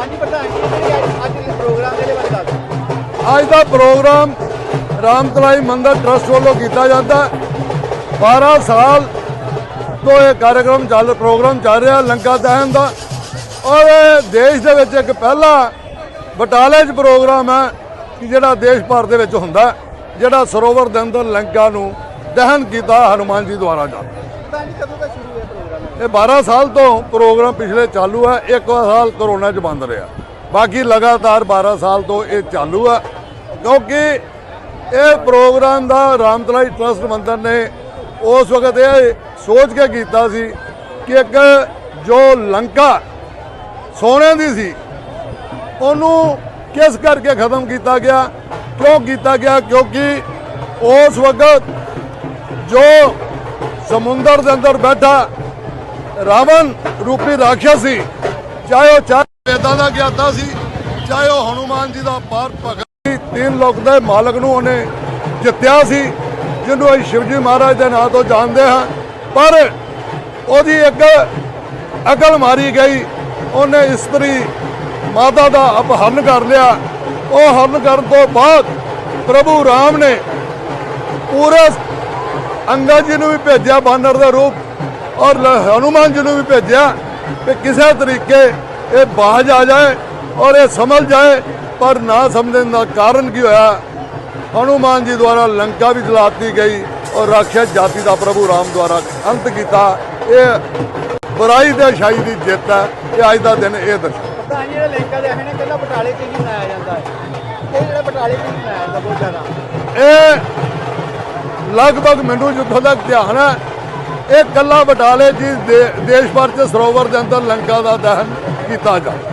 ਹਾਂਜੀ ਪ੍ਰਧਾਨ ਜੀ ਅੱਜ- ਅੱਜ ਦੇ ਪ੍ਰੋਗਰਾਮ ਦੇ ਬਾਰੇ ਦੱਸ ਦਿਓ। ਅੱਜ ਦਾ ਪ੍ਰੋਗਰਾਮ ਰਾਮਤਲਾਈ ਮੰਦਰ ਟਰਸਟ ਵੱਲੋਂ ਕੀਤਾ ਜਾਂਦਾ ਹੈ। 12 ਸਾਲ ਤੋਂ ਇਹ ਕਾਰਜਕ੍ਰਮ ਚੱਲ ਪ੍ਰੋਗਰਾਮ ਚੱਲ ਰਿਹਾ ਲੰਕਾ ਦਹਨ ਦਾ ਔਰ ਇਹ ਦੇਸ਼ ਦੇ ਵਿੱਚ ਇੱਕ ਪਹਿਲਾ ਬਟਾਲੇ 'ਚ ਪ੍ਰੋਗਰਾਮ ਹੈ ਕਿ ਜਿਹੜਾ ਦੇਸ਼ ਭਰ ਦੇ ਵਿੱਚ ਹੁੰਦਾ ਹੈ, ਜਿਹੜਾ ਸਰੋਵਰ ਦੇ ਅੰਦਰ ਲੰਕਾ ਨੂੰ ਦਹਨ ਕੀਤਾ ਹਨੂਮਾਨ ਜੀ ਦੁਆਰਾ ਜਾਂਦਾ ਪ੍ਰਧਾਨ ਜੀ ਕਦੋਂ ਦਾ ਸ਼ੁਰੂ ਹੋਇਆ ਪ੍ਰੋਗਰਾਮ ਇਹ 12 ਸਾਲ ਤੋਂ ਪ੍ਰੋਗਰਾਮ ਪਿਛਲੇ ਚਾਲੂ ਹੈ ਇੱਕ ਸਾਲ ਕਰੋਨਾ 'ਚ ਬੰਦ ਰਿਹਾ। ਬਾਕੀ ਲਗਾਤਾਰ 12 ਸਾਲ ਤੋਂ ਇਹ ਚਾਲੂ ਹੈ ਕਿਉਂਕਿ ਇਹ ਪ੍ਰੋਗਰਾਮ ਦਾ ਰਾਮਤਲਾਈ ਟਰਸਟ ਮੰਦਰ ਨੇ ਉਸ ਵਕਤ ਇਹ ਸੋਚ ਕੇ ਕੀਤਾ ਸੀ ਕਿ ਇੱਕ ਜੋ ਲੰਕਾ ਸੋਨੇ ਦੀ ਸੀ, ਉਹਨੂੰ ਕਿਸ ਕਰਕੇ ਖਤਮ ਕੀਤਾ ਗਿਆ, ਕਿਉਂ ਕੀਤਾ ਗਿਆ, ਕਿਉਂਕਿ ਉਸ ਵਕਤ ਜੋ ਸਮੁੰਦਰ ਦੇ ਅੰਦਰ ਬੈਠਾ ਰਾਵਣ ਰੂਪੀ ਰਾਖਸ਼ ਸੀ। ਚਾਹੇ ਉਹ ਚਾਰ ਵੇਦਾਂ ਦਾ ਗਿਆਤਾ ਸੀ, ਚਾਹੇ ਉਹ ਹਨੂਮਾਨ ਜੀ ਦਾ ਪਾਰ ਭਗਤ ਸੀ, ਤਿੰਨ ਲੋਕ ਦੇ ਮਾਲਕ ਨੂੰ ਉਹਨੇ ਜਿੱਤਿਆ ਸੀ, ਜਿਹਨੂੰ ਅਸੀਂ ਸ਼ਿਵਜੀ ਮਹਾਰਾਜ ਦੇ ਨਾਂ ਤੋਂ ਜਾਣਦੇ ਹਾਂ। ਪਰ ਉਹਦੀ ਇੱਕ ਅਕਲ ਮਾਰੀ ਗਈ। ਉਹਨੇ ਇਸਤਰੀ ਮਾਤਾ ਦਾ ਅਪਹਰਨ ਕਰ ਲਿਆ। ਉਹ ਹਰਨ ਕਰਨ ਤੋਂ ਬਾਅਦ ਪ੍ਰਭੂ ਰਾਮ ਨੇ ਪੂਰੇ ਅੰਗਦ ਜੀ ਨੂੰ ਵੀ ਭੇਜਿਆ ਬਾਨਰ ਦਾ ਰੂਪ ਔਰ ਹਨੂਮਾਨ ਜੀ ਨੂੰ ਵੀ ਭੇਜਿਆ ਕਿ ਕਿਸੇ ਤਰੀਕੇ ਇਹ ਬਾਜ ਆ ਜਾਏ ਔਰ ਇਹ ਸਮਝ ਜਾਏ ਪਰ ਨਾ ਸਮਝਣ ਦਾ ਕਾਰਨ ਕੀ ਹੋਇਆ? ਹਨੂਮਾਨ ਜੀ ਦੁਆਰਾ ਲੰਕਾ ਵੀ ਜਲਾਤੀ ਗਈ ਔਰ ਰਾਖਸ਼ ਜਾਤੀ ਦਾ ਪ੍ਰਭੂ ਰਾਮ ਦੁਆਰਾ ਅੰਤ ਕੀਤਾ। ਇਹ ਬੁਰਾਈ ਤੇ ਅਛਾਈ ਦੀ ਜਿੱਤ ਹੈ। ਇਹ ਅੱਜ ਦਾ ਦਿਨ ਇਹ ਦਰਸ਼ਾ ਪ੍ਰਧਾਨ ਜੀ ਜਿਹੜਾ ਲੰਕਾ ਦੇ ਹੈ ਨਾ ਕਹਿੰਦਾ ਬਟਾਲੇ ਤੇ ਹੀ ਮਨਾਇਆ ਜਾਂਦਾ ਹੈ। ਇਹ ਜਿਹੜਾ ਬਟਾਲੇ ਤੇ ਹੀ ਮਨਾਇਆ ਜਾਂਦਾ ਬਹੁਤ ਜ਼ਿਆਦਾ। ਇਹ ਲਗਭਗ ਮੈਨੂੰ ਜਿੱਥੋਂ ਤੱਕ ਧਿਆਨ ਹੈ। ਇਹ ਕੱਲਾ ਬਟਾਲੇ ਜੀ ਦੇਸ਼ ਭਰ ਚ ਸਰੋਵਰ ਦੇ ਅੰਦਰ ਲੰਕਾ ਦਾ ਦਹਨ ਕੀਤਾ ਜਾਂਦਾ